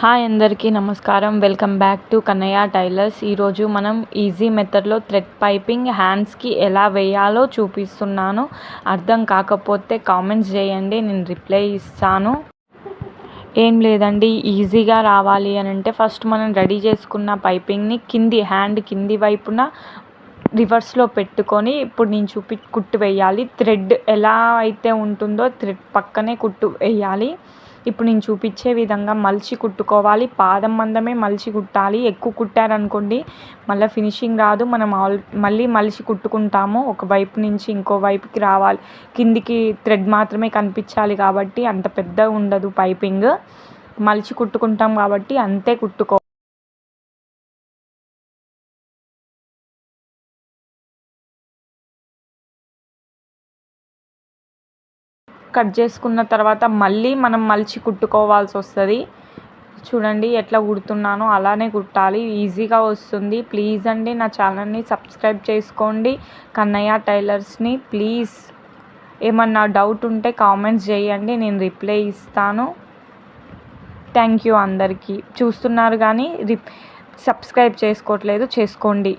Hi అందరికీ నమస్కారం. Welcome back to Kannaiah tailors. ఈరోజు మనం ఈజీ మెథడ్లో థ్రెడ్ పైపింగ్ హ్యాండ్స్కి ఎలా వేయాలో చూపిస్తున్నాను. అర్థం కాకపోతే కామెంట్స్ చేయండి నేను రిప్లై ఇస్తాను. ఏం లేదండి ఈజీగా రావాలి అని అంటే ఫస్ట్ మనం రెడీ చేసుకున్న పైపింగ్ని కింది హ్యాండ్ కింది వైపున రివర్స్లో పెట్టుకొని ఇప్పుడు నేను చూపి కుట్టు వేయాలి. థ్రెడ్ ఎలా అయితే ఉంటుందో థ్రెడ్ పక్కనే కుట్టు వేయాలి. ఇప్పుడు నేను చూపించే విధంగా మలిచి కుట్టుకోవాలి. పాదం మందమే మలిచి కుట్టాలి. ఎక్కువ కుట్టారనుకోండి మళ్ళీ ఫినిషింగ్ రాదు. మనం ఆల్ మళ్ళీ మలిచి కుట్టుకుంటాము. ఒక వైపు నుంచి ఇంకో వైపుకి రావాలి. కిందికి థ్రెడ్ మాత్రమే కనిపించాలి కాబట్టి అంత పెద్ద ఉండదు పైపింగ్. మలిచి కుట్టుకుంటాం కాబట్టి అంతే కుట్టుకో కట్ చేసుకున్న తర్వాత మళ్ళీ మనం మలిచి కుట్టుకోవాల్సి వస్తుంది. చూడండి ఎట్లా కుడుతున్నానో అలానే కుట్టాలి. ఈజీగా వస్తుంది. ప్లీజ్ అండి నా ఛానల్ని సబ్స్క్రైబ్ చేసుకోండి. కన్నయ్య టైలర్స్ని ప్లీజ్ ఏమన్నా డౌట్ ఉంటే కామెంట్స్ చేయండి. నేను రిప్లై ఇస్తాను. థ్యాంక్ యూ అందరికీ. చూస్తున్నారు కానీ రిప్ సబ్స్క్రైబ్ చేసుకోవట్లేదు. చేసుకోండి.